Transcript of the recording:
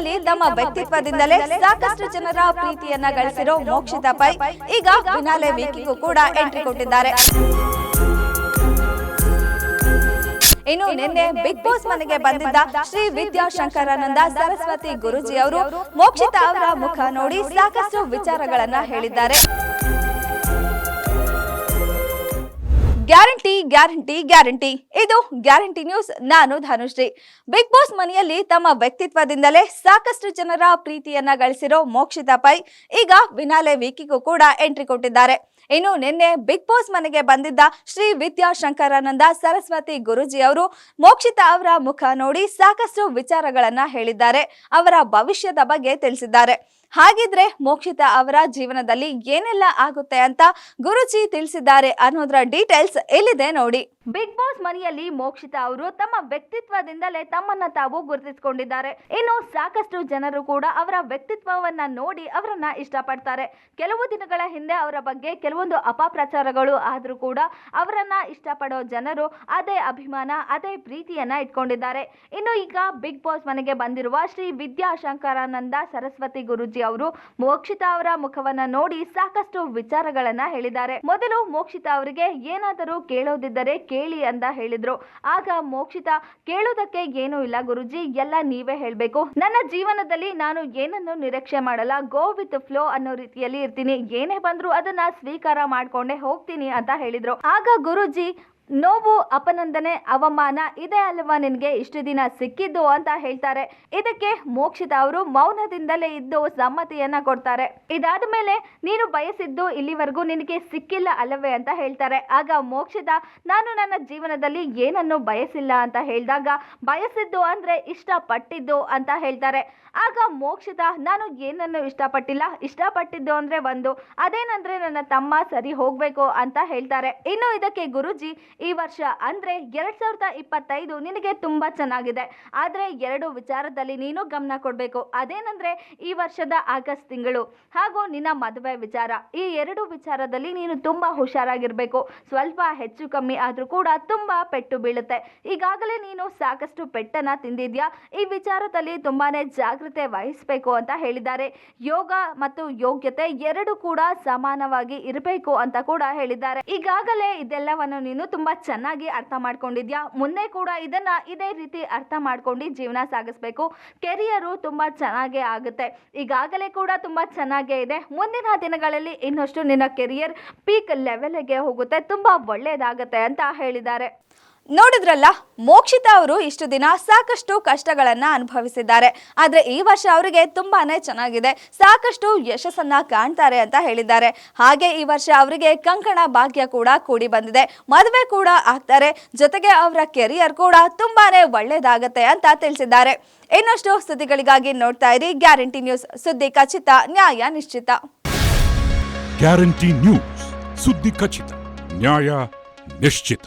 ಮನೆಯಲ್ಲಿ ತಮ್ಮ ವ್ಯಕ್ತಿತ್ವದಿಂದಲೇ ಸಾಕಷ್ಟು ಜನರ ಪ್ರೀತಿಯನ್ನ ಗಳಿಸಿರೋ ಮೋಕ್ಷಿತ ಪೈ. ಈಗ ಫಿನಾಲೆ ವೀಕಿಗೂ ಕೂಡ ಎಂಟ್ರಿ ಕೊಟ್ಟಿದ್ದಾರೆ. ಇನ್ನು ನಿನ್ನೆ ಬಿಗ್ ಬಾಸ್ ಮನೆಗೆ ಬಂದಿದ್ದ ಶ್ರೀ ವಿದ್ಯಾಶಂಕರಾನಂದ ಸರಸ್ವತಿ ಗುರುಜಿ ಅವರು ಮೋಕ್ಷಿತ ಅವರ ಮುಖ ನೋಡಿ ಸಾಕಷ್ಟು ವಿಚಾರಗಳನ್ನ ಹೇಳಿದ್ದಾರೆ. Guarantee guarantee guarantee. ಇದು ಗ್ಯಾರಂಟಿ ನ್ಯೂಸ್. ನಾನು ಧನುಶ್ರೀ. ಬಿಗ್ ಬಾಸ್ ಮನೆಯಲ್ಲಿ ತಮ್ಮ ವ್ಯಕ್ತಿತ್ವದಿಂದಲೇ ಸಾಕಷ್ಟು ಜನರ ಪ್ರೀತಿಯನ್ನ ಗಳಿಸಿರೋ ಮೋಕ್ಷಿತಾ ಪೈ ಈಗ ವಿನಾಲೆ ವೀಕಿಗೂ ಕೂಡ ಎಂಟ್ರಿ ಕೊಟ್ಟಿದ್ದಾರೆ. ಇನ್ನು ನಿನ್ನೆ ಬಿಗ್ ಬಾಸ್ ಮನೆಗೆ ಬಂದಿದ್ದ ಶ್ರೀ ವಿದ್ಯಾಶಂಕರಾನಂದ ಸರಸ್ವತಿ ಗುರುಜಿ ಅವರು ಮೋಕ್ಷಿತಾ ಅವರ ಮುಖ ನೋಡಿ ಸಾಕಷ್ಟು ವಿಚಾರಗಳನ್ನ ಹೇಳಿದ್ದಾರೆ. ಅವರ ಭವಿಷ್ಯದ ಬಗ್ಗೆ ತಿಳಿಸಿದ್ದಾರೆ. ಹಾಗಿದ್ರೆ ಮೋಕ್ಷಿತಾ ಅವರ ಜೀವನದಲ್ಲಿ ಏನೆಲ್ಲ ಆಗುತ್ತೆ ಅಂತ ಗುರುಜಿ ತಿಳಿಸಿದ್ದಾರೆ ಅನ್ನೋದ್ರ ಡೀಟೇಲ್ಸ್ ಎಲ್ಲಿದೆ ನೋಡಿ. ಬಿಗ್ ಬಾಸ್ ಮನೆಯಲ್ಲಿ ಮೋಕ್ಷಿತಾ ಅವರು ತಮ್ಮ ವ್ಯಕ್ತಿತ್ವದಿಂದಲೇ ತಮ್ಮನ್ನ ತಾವು ಗುರುತಿಸಿಕೊಂಡಿದ್ದಾರೆ. ಇನ್ನು ಸಾಕಷ್ಟು ಜನರು ಕೂಡ ಅವರ ವ್ಯಕ್ತಿತ್ವವನ್ನ ನೋಡಿ ಅವರನ್ನ ಇಷ್ಟಪಡ್ತಾರೆ. ಕೆಲವು ದಿನಗಳ ಹಿಂದೆ ಅವರ ಬಗ್ಗೆ ಕೆಲವೊಂದು ಅಪಪ್ರಚಾರಗಳು ಆದರೂ ಕೂಡ ಅವರನ್ನ ಇಷ್ಟಪಡೋ ಜನರು ಅದೇ ಅಭಿಮಾನ, ಅದೇ ಪ್ರೀತಿಯನ್ನ ಇಟ್ಕೊಂಡಿದ್ದಾರೆ. ಇನ್ನು ಈಗ ಬಿಗ್ ಬಾಸ್ ಮನೆಗೆ ಬಂದಿರುವ ಶ್ರೀ ವಿದ್ಯಾಶಂಕರಾನಂದ ಸರಸ್ವತಿ ಗುರುಜಿ ಅವರು ಮೋಕ್ಷಿತಾ ಅವರ ಮುಖವನ್ನ ನೋಡಿ ಸಾಕಷ್ಟು ವಿಚಾರಗಳನ್ನ ಹೇಳಿದ್ದಾರೆ. ಮೊದಲು ಮೋಕ್ಷಿತಾ ಅವರಿಗೆ ಏನಾದರೂ ಕೇಳೋದಿದ್ದರೆ ಕೇಳಿ ಅಂತ ಹೇಳಿದ್ರು. ಆಗ ಮೋಕ್ಷಿತಾ, ಕೇಳೋದಕ್ಕೆ ಏನೂ ಇಲ್ಲ ಗುರುಜಿ, ಎಲ್ಲ ನೀವೇ ಹೇಳ್ಬೇಕು. ನನ್ನ ಜೀವನದಲ್ಲಿ ನಾನು ಏನನ್ನು ನಿರೀಕ್ಷೆ ಮಾಡಲ್ಲ ಗೋ ವಿತ್ ಫ್ಲೋ ಅನ್ನೋ ರೀತಿಯಲ್ಲಿ ಇರ್ತೀನಿ. ಏನೇ ಬಂದ್ರು ಅದನ್ನ ಸ್ವೀಕಾರ ಮಾಡ್ಕೊಂಡೆ ಹೋಗ್ತೀನಿ ಅಂತ ಹೇಳಿದ್ರು. ಆಗ ಗುರುಜಿ ನೋವು, ಅಪನಂದನೆ, ಅವಮಾನ, ಇದೆ ಅಲ್ವಾ ನಿನಗೆ? ಇಷ್ಟು ದಿನ ಸಿಕ್ಕಿದ್ದು ಅಂತ ಹೇಳ್ತಾರೆ. ಇದಕ್ಕೆ ಮೋಕ್ಷಿತ ಅವರು ಮೌನದಿಂದಲೇ ಇದ್ದು ಸಮ್ಮತಿಯನ್ನ ಕೊಡ್ತಾರೆ. ಇದಾದ ಮೇಲೆ ನೀನು ಬಯಸಿದ್ದು ಇಲ್ಲಿವರೆಗೂ ನಿನಗೆ ಸಿಕ್ಕಿಲ್ಲ ಅಲ್ಲವೇ ಅಂತ ಹೇಳ್ತಾರೆ. ಆಗ ಮೋಕ್ಷಿತ, ನಾನು ನನ್ನ ಜೀವನದಲ್ಲಿ ಏನನ್ನು ಬಯಸಿಲ್ಲ ಅಂತ ಹೇಳಿದಾಗ, ಬಯಸಿದ್ದು ಅಂದ್ರೆ ಇಷ್ಟಪಟ್ಟಿದ್ದು ಅಂತ ಹೇಳ್ತಾರೆ. ಆಗ ಮೋಕ್ಷಿತ, ನಾನು ಏನನ್ನು ಇಷ್ಟಪಟ್ಟಿಲ್ಲ. ಇಷ್ಟಪಟ್ಟಿದ್ದು ಅಂದ್ರೆ ಒಂದು, ಅದೇನಂದ್ರೆ ನನ್ನ ತಮ್ಮ ಸರಿ ಹೋಗ್ಬೇಕು ಅಂತ ಹೇಳ್ತಾರೆ. ಇನ್ನು ಇದಕ್ಕೆ ಗುರುಜಿ ಈ ವರ್ಷ ಅಂದ್ರೆ ಎರಡು ಸಾವಿರದ ಇಪ್ಪತ್ತೈದು ನಿನಗೆ ತುಂಬಾ ಚೆನ್ನಾಗಿದೆ. ಆದರೆ ಎರಡು ವಿಚಾರದಲ್ಲಿ ನೀನು ಗಮನ ಕೊಡಬೇಕು. ಅದೇನಂದ್ರೆ ಈ ವರ್ಷದ ಆಗಸ್ಟ್ ತಿಂಗಳು. ಹಾಗೂ ನಿನ್ನ ಮದುವೆ ವಿಚಾರ. ಈ ಎರಡು ವಿಚಾರದಲ್ಲಿ ನೀನು ತುಂಬಾ ಹುಷಾರಾಗಿರಬೇಕು. ಸ್ವಲ್ಪ ಹೆಚ್ಚು ಕಮ್ಮಿ ಆದ್ರೂ ಕೂಡ ತುಂಬಾ ಪೆಟ್ಟು ಬೀಳುತ್ತೆ. ಈಗಾಗಲೇ ನೀನು ಸಾಕಷ್ಟು ಪೆಟ್ಟನ್ನು ತಿಂದಿದ್ಯಾ? ಈ ವಿಚಾರದಲ್ಲಿ ತುಂಬಾನೇ ಜಾಗ್ರತೆ ವಹಿಸಬೇಕು ಅಂತ ಹೇಳಿದ್ದಾರೆ. ಯೋಗ ಮತ್ತು ಯೋಗ್ಯತೆ ಎರಡು ಕೂಡ ಸಮಾನವಾಗಿ ಇರಬೇಕು ಅಂತ ಕೂಡ ಹೇಳಿದ್ದಾರೆ. ಈಗಾಗಲೇ ಇದೆಲ್ಲವನ್ನು ನೀನು ತುಂಬಾ ಚೆನ್ನಾಗಿ ಅರ್ಥ ಮಾಡ್ಕೊಂಡಿದ್ಯಾ? ಮುಂದೆ ಕೂಡ ಇದನ್ನ ಇದೇ ರೀತಿ ಅರ್ಥ ಮಾಡ್ಕೊಂಡು ಜೀವನ ಸಾಗಿಸ್ಬೇಕು. ಕೆರಿಯರು ತುಂಬಾ ಚೆನ್ನಾಗೇ ಆಗುತ್ತೆ. ಈಗಾಗಲೇ ಕೂಡ ತುಂಬಾ ಚೆನ್ನಾಗೇ ಇದೆ. ಮುಂದಿನ ದಿನಗಳಲ್ಲಿ ಇನ್ನಷ್ಟು ನಿನ್ನ ಕೆರಿಯರ್ ಪೀಕ್ ಲೆವೆಲ್ಗೆ ಹೋಗುತ್ತೆ. ತುಂಬಾ ಒಳ್ಳೆಯದಾಗುತ್ತೆ ಅಂತ ಹೇಳಿದ್ದಾರೆ. ನೋಡಿದ್ರಲ್ಲ, ಮೋಕ್ಷಿತಾ ಅವರು ಇಷ್ಟು ದಿನ ಸಾಕಷ್ಟು ಕಷ್ಟಗಳನ್ನ ಅನುಭವಿಸಿದ್ದಾರೆ. ಆದ್ರೆ ಈ ವರ್ಷ ಅವರಿಗೆ ತುಂಬಾನೇ ಚೆನ್ನಾಗಿದೆ. ಸಾಕಷ್ಟು ಯಶಸ್ಸನ್ನ ಕಾಣ್ತಾರೆ ಅಂತ ಹೇಳಿದ್ದಾರೆ. ಹಾಗೆ ಈ ವರ್ಷ ಅವರಿಗೆ ಕಂಕಣ ಭಾಗ್ಯ ಕೂಡ ಕೂಡಿ ಬಂದಿದೆ. ಮದುವೆ ಕೂಡ ಆಗ್ತಾರೆ. ಜೊತೆಗೆ ಅವರ ಕೆರಿಯರ್ ಕೂಡ ತುಂಬಾನೇ ಒಳ್ಳೇದಾಗತ್ತೆ ಅಂತ ತಿಳಿಸಿದ್ದಾರೆ. ಇನ್ನಷ್ಟು ಸುದ್ದಿಗಳಿಗಾಗಿ ನೋಡ್ತಾ ಇರಿ. ಗ್ಯಾರಂಟಿ ನ್ಯೂಸ್ ಸುದ್ದಿ ಖಚಿತ, ನ್ಯಾಯ ನಿಶ್ಚಿತ. ಗ್ಯಾರಂಟಿ ನ್ಯೂಸ್ ಸುದ್ದಿ ಖಚಿತ, ನ್ಯಾಯ ನಿಶ್ಚಿತ.